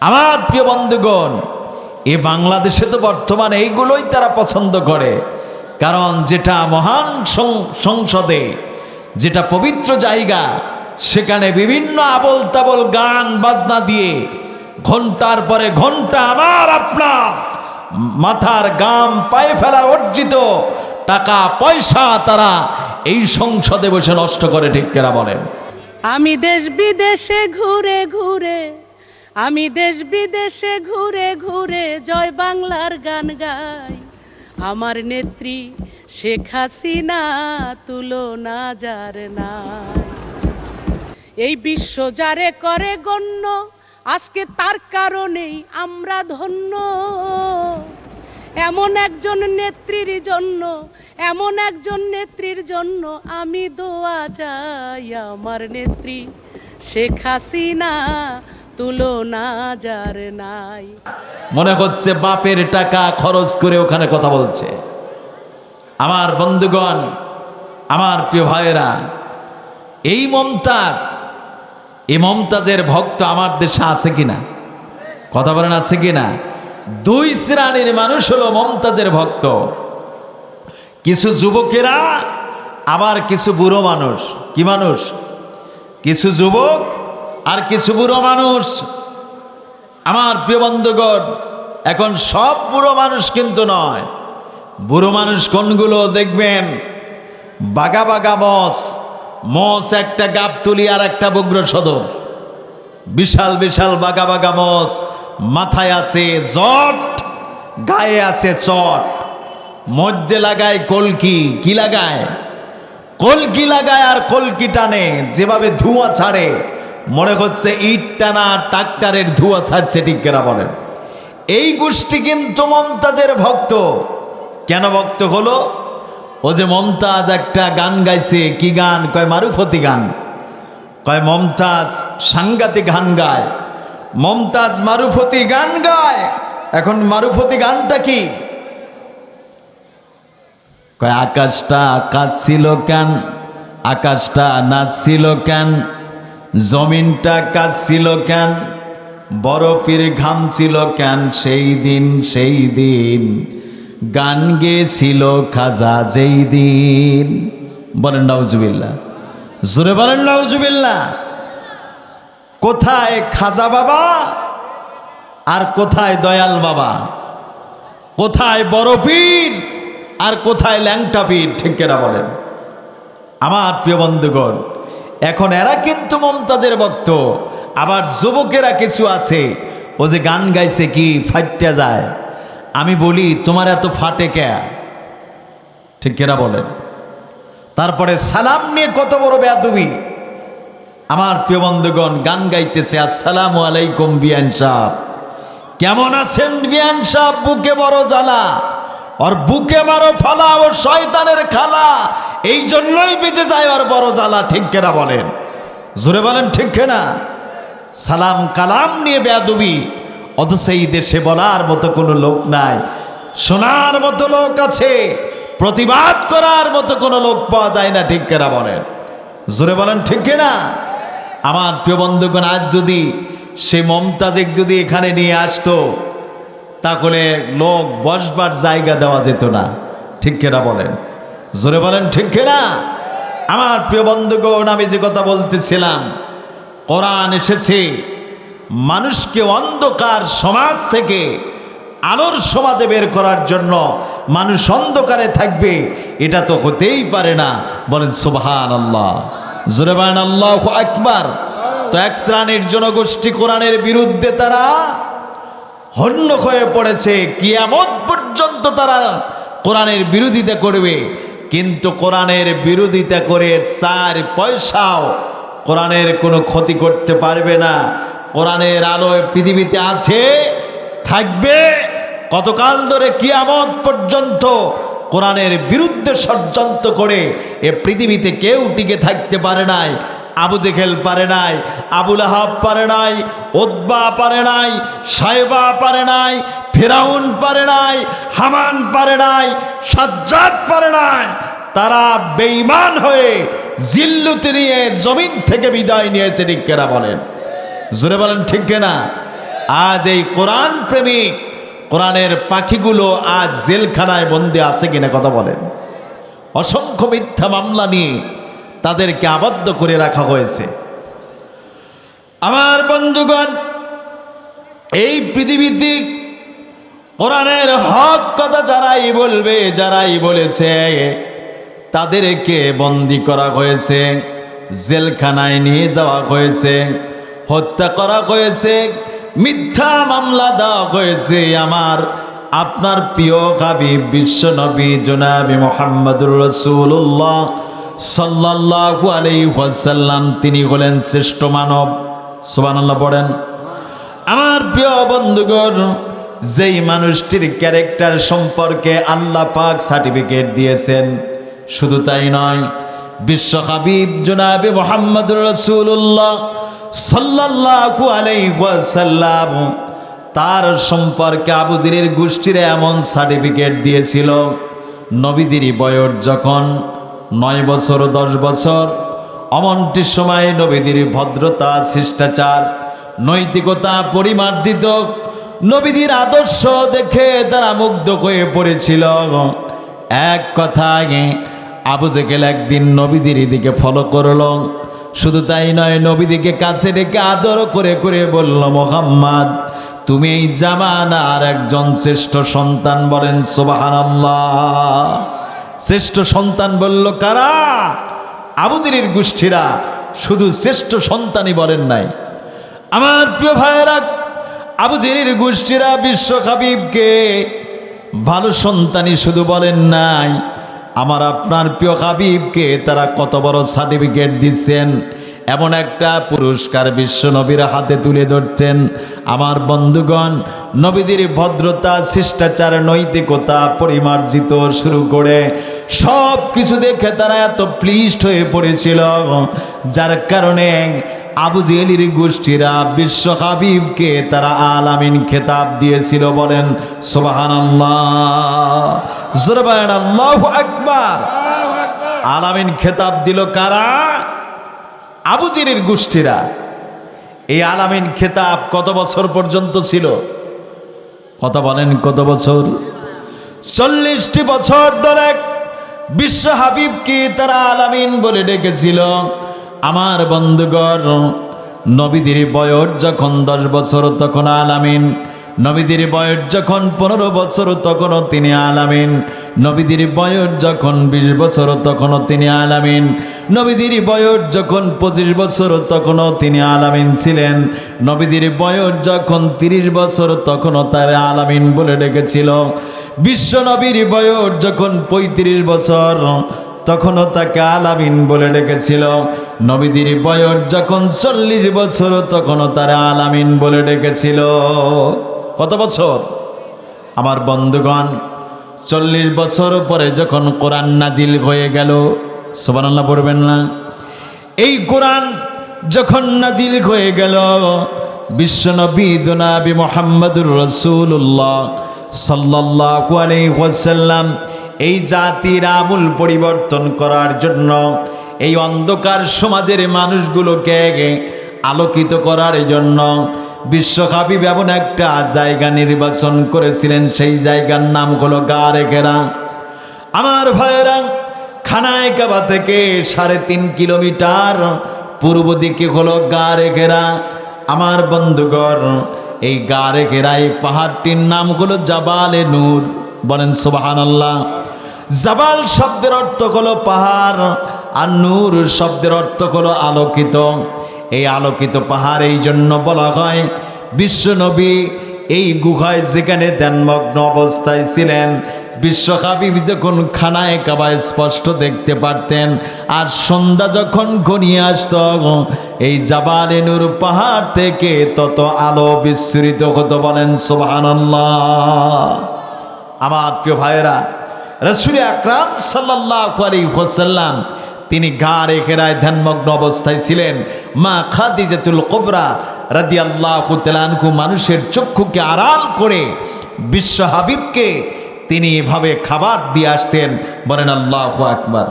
আমার প্রিয় বন্ধুগণ, এ বাংলাদেশে তো বর্তমানে এইগুলোই তারা পছন্দ করে। কারণ যেটা মহান সংসদে, যেটা পবিত্র জায়গা, সেখানে বিভিন্ন আবল তাবল গান, বাজনা দিয়ে ঘণ্টার পরে ঘণ্টা আমার আপনার মাথার গাম, পায়ে ফেলা অর্জিত টাকা, পয়সা তারা এই সংসদে বসে নষ্ট করে, ঠিক কেরা বলেন? আমি দেশ বিদেশে ঘুরে ঘুরে আমি দেশ বিদেশে ঘুরে ঘুরে জয় বাংলার গান গাই। আমার নেত্রী শেখ হাসিনা তুলনা যার নাই। এই বিশ্ব যারে করে গণ্য, আজকে তার কারণেই আমরা ধন্য। এমন একজন নেত্রীর জন্য, এমন একজন নেত্রীর জন্য আমি দোয়া চাই। আমার নেত্রী শেখ হাসিনা তুলনা নাই। মনে হচ্ছে বাপের টাকা খরচ করে ওখানে কথা বলছে। আমার বন্ধুগণ, আমার প্রিয় ভাইয়েরা, এই মমতাজ, এই মমতাজের ভক্ত আমার দেশে আছে কিনা? কথা বলেন, আছে কিনা? দুই শ্রেণির মানুষ হলো মমতাজের ভক্ত। কিছু যুবকেরা, আবার কিছু বুড়ো মানুষ। কি মানুষ? কিছু যুবক আর কিছু বুড়ো মানুষ। আমার প্রিয় বন্ধুগণ, এখন সব বুড়ো মানুষ কিন্তু নয়। বুড়ো মানুষ কোনগুলো দেখবেন? বাগা বাগা মস। মস একটা গাবতুলি আর একটা বগ্র সদর। বিশাল বিশাল বাগা বাগা মস। মাথায় আছে জট, গায়ে আছে চট। মধ্যে লাগায় কলকি, কি লাগায়? কলকি লাগায় আর কলকি টানে, যেভাবে ধোঁয়া ছাড়ে। মনে হচ্ছে ইট টানা ট্রাক্টারের ধোঁয়া ছাড়ছে কেনা বলেন? এই গোষ্ঠী কিন্তু মমতাজের ভক্ত। কেন ভক্ত হলো? ও যে মমতাজ একটা গান গাইছে, কি গান? কয় মারুফতি গান। কয় মমতাজ সাংঘাতিক গান গায়। মমতাজ মারুফতি গান গায়। এখন মারুফতি গানটা কি? কয়, আকাশটা কাঁদছিল কেন? আকাশটা নাচছিল কেন? জমিনটা কাঁদছিল কেন? বরফের ঘামছিল কেন? সেই দিন সেই দিন। গান গেছিল খাজা যেই দিন। বলেন নাউজুবিল্লা জোরে বলেন নাউজুবিল্লা কোথায় খাজা বাবা? আর কোথায় দয়াল বাবা? কোথায় বড় পীর আর কোথায় ল্যাংটা পীর? ঠিক কেনা বলেন। আমার প্রিয় বন্ধুগণ এখন এরা কিন্তু মমতাজের ভক্ত। আবার যুবকেরা কিছু আছে। ও যে গান গাইছে কি ফাইটটা যায়। আমি বলি, তোমার এত ফাটে কে? ঠিক কেনা বলেন। তারপরে, সালাম নিয়ে কত বড় বেয়াদুবি। আমার প্রিয় বন্ধুগণ, গান গাইতেছে, আসসালামু আলাইকুম বিয়ান সাহ। কেমন আছেন বিয়ান সাহ? বুকে বড় জ্বালা। ওর বুকে মারো ফালা, ওর শয়তানের খালা। এই জন্যই বেঁচে যায় ওর বড় জ্বালা, ঠিক কেনা বলেন? জোরে বলেন, ঠিক কেনা? সালাম কালাম নিয়ে বেয়াদুবি। অথচ এই দেশে বলার মতো কোনো লোক নাই। শোনার মতো লোক আছে, প্রতিবাদ করার মতো কোনো লোক পাওয়া যায় না, ঠিক কেনা বলেন? জোরে বলেন, ঠিক কিনা? আমার প্রিয় বন্ধুগণ, আজ যদি সে মমতাজেক যদি এখানে নিয়ে আসতো তাহলে লোক বসবার জায়গা দেওয়া যেত না। ঠিক কেনা বলেন? জোরে বলেন, ঠিক কিনা? আমার প্রিয় বন্ধুগণ, আমি যে কথা বলতেছিলাম, কোরআন এসেছে, মানুষকে অন্ধকার সমাজ থেকে আলোর সমাজে বের করার জন্য মানুষ অন্ধকারে থাকবে, এটা তো হতেই পারে না। বলেন সুবহান আল্লাহ জোরে বলেন, আল্লাহ আকবার। তো এক শ্রেণির জনগোষ্ঠী কোরআনের বিরুদ্ধে তারা হন্য হয়ে পড়েছে, কিয়ামত পর্যন্ত তারা কোরআনের বিরোধিতা করবে। কিন্তু কোরআনের বিরোধিতা করে চার পয়সাও কোরআনের কোনো ক্ষতি করতে পারবে না। কোরআনের আলোয় পৃথিবীতে আছে, থাকবে। কতকাল ধরে কিয়ামত পর্যন্ত কোরআনের বিরুদ্ধে ষড়যন্ত্র করে এ পৃথিবীতে কেউ টিকে থাকতে পারে নাই। আবু জেখেল পারে নাই আবুল আহাব পারে নাই ওদ্বা পারে নাই সাহেবা পারে নাই, ফেরাউন পারে নাই, হামান পারে নাই, সাজ্জাদ পারে নাই। তারা বেঈমান হয়ে জিল্লুতে নিয়ে জমিন থেকে বিদায় নিয়েছে, ঠিক কেনা বলেন? জোরে বলেন, ঠিক কেনা? আজ এই কোরআন প্রেমিক, কোরআনের পাখিগুলো আজ জেলখানায় বন্দি আছে কিনা কথা বলেন? অসংখ্য মিথ্যা মামলা নিয়ে তাদেরকে আবদ্ধ করে রাখা হয়েছে। আমার বন্ধুগণ, এই পৃথিবীতে কোরআনের হক কথা যারাই বলবে, যারাই বলেছে, তাদেরকে বন্দি করা হয়েছে, জেলখানায় নিয়ে যাওয়া হয়েছে, হত্যা করা হয়েছে, মিথ্যা মামলা দেওয়া হয়েছে। আমার, আপনার প্রিয় কাবি বিশ্বনবী জোনাবি মোহাম্মদুর রসুল্লাহ সাল্লাহু আলাইসাল্লাম তিনি হলেন শ্রেষ্ঠ মানব। সুবহানাল্লাহ, পড়েন। আমার প্রিয় বন্ধুগণ, যেই মানুষটির ক্যারেক্টার সম্পর্কে আল্লাহ পাক সার্টিফিকেট দিয়েছেন, শুধু তাই নয়, বিশ্ব হাবিব জনাবে মোহাম্মদুর রসুল্লাহ আলাইহি ওয়াসাল্লাম, তার সম্পর্কে আবুজিরের গোষ্ঠীর এমন সার্টিফিকেট দিয়েছিল নবীদেরই বয়স যখন নয় বছর, দশ বছর। অমনটির সময় নবীদের ভদ্রতা, শিষ্টাচার, নৈতিকতা পরিমার্জিত নবীদের আদর্শ দেখে তারা মুগ্ধ হয়ে পড়েছিল। এক কথায় আবু জেকেল একদিন নবীদের দিকে ফলো করল। শুধু তাই নয়, নবীদিকে কাছে ডেকে আদর করে করে বলল, মোহাম্মদ, তুমি এই জামানার একজন শ্রেষ্ঠ সন্তান বলেন সোবাহান শ্রেষ্ঠ সন্তান বলল, কারা? আবুদিরির গোষ্ঠীরা শুধু শ্রেষ্ঠ সন্তানই বলেন নাই। আমার প্রিয় ভাইয়েরা, আবু জেরির গোষ্ঠীরা বিশ্ব হাবিবকে ভালো সন্তানই শুধু বলেন নাই। আমার আপনার প্রিয় হাবিবকে তারা কত বড় সার্টিফিকেট দিচ্ছেন। এমন একটা পুরস্কার বিশ্ব নবীর হাতে তুলে ধরছেন আমার বন্ধুগণ, নবীদের ভদ্রতা, শিষ্টাচার, নৈতিকতা পরিমার্জিত শুরু করে সব কিছু দেখে তারা এত প্লিস্ট হয়ে পড়েছিল, যার কারণে আবু জেলির গোষ্ঠীরা বিশ্ব হাবিবকে তারা আলামিন খেতাব দিয়েছিল বলেন সোবাহান আল্লাহ আকবার। আলামিন খেতাব দিল কারা? আবু জেলির গোষ্ঠীরা। এই আলামিন খেতাব কত বছর পর্যন্ত ছিল? কথা বলেন কত বছর? চল্লিশটি বছর ধরে বিশ্ব হাবিবকে তারা আলামিন বলে ডেকেছিল। আমার বন্ধুগর নবীদের বয়স যখন দশ বছর, তখন আলামিন নবীদের বয়স যখন পনেরো বছর, তখনও তিনি আলামিন। নবীদের বয়স যখন বিশ বছর, তখনও তিনি আলামিন। নবীদের বয়স যখন পঁচিশ বছর, তখনও তিনি আলামিন ছিলেন। নবীদের বয়স যখন তিরিশ বছর, তখনও তার আলামিন বলে ডেকেছিল। বিশ্ব নবীর বয়স যখন পঁয়ত্রিশ বছর, তখনও তাকে আলামিন বলে ডেকেছিল। নবীদের বয়স যখন চল্লিশ বছর, তখনও তারা আলামিন বলে ডেকেছিল। কত বছর? আমার বন্ধুগণ, চল্লিশ বছর পরে যখন কোরআন নাজিল হয়ে গেল সোবানাল্লাহ পড়বেন না? এই কোরআন যখন নাজিল হয়ে গেল বিশ্বনবী মোহাম্মদুর রসুল্লাহ সাল্লাহ আলাইসাল্লাম এই জাতির আমূল পরিবর্তন করার জন্য এই অন্ধকার সমাজের মানুষগুলোকে আলোকিত করার এই জন্য বিশ্বকাপী এমন একটা জায়গা নির্বাচন করেছিলেন, সেই জায়গার নাম হলো গাড়ে ঘেরা আমার ভাইয়েরা, খানায় কাবা থেকে সাড়ে তিন কিলোমিটার পূর্ব দিকে হলো গাড়ে ঘেরা আমার বন্ধুগর এই গাড়ে ঘেরা এই পাহাড়টির নাম হলো জাবালে নূর। বলেন সোবাহান আল্লাহ জাবাল শব্দের অর্থ হলো পাহাড়, আর নূর শব্দের অর্থ হলো আলোকিত। এই আলোকিত পাহাড় এই জন্য বলা হয় বিশ্বনবী এই গুহায় যেখানে ধ্যানমগ্ন অবস্থায় ছিলেন বিশ্বকাবী যখন খানায় কাবায় স্পষ্ট দেখতে পারতেন, আর সন্ধ্যা যখন ঘনিয়ে আসত, এই জাবালে পাহাড় থেকে তত আলো বিস্মৃত হতো বলেন সোহানাল্লাহ আমার প্রিয় ভাইয়েরা, রসুল আকরাম সাল্লাহ আলী হোসাল্লাম তিনি গা রেখে রায় ধ্যানমগ্ন অবস্থায় ছিলেন। মা খাদিজাতুল কোবরা রাদি আল্লাহ তেলানকু মানুষের চক্ষুকে আড়াল করে বিশ্ব হাবিবকে তিনি এভাবে খাবার দিয়ে আসতেন। বলেন আল্লাহ আকবার।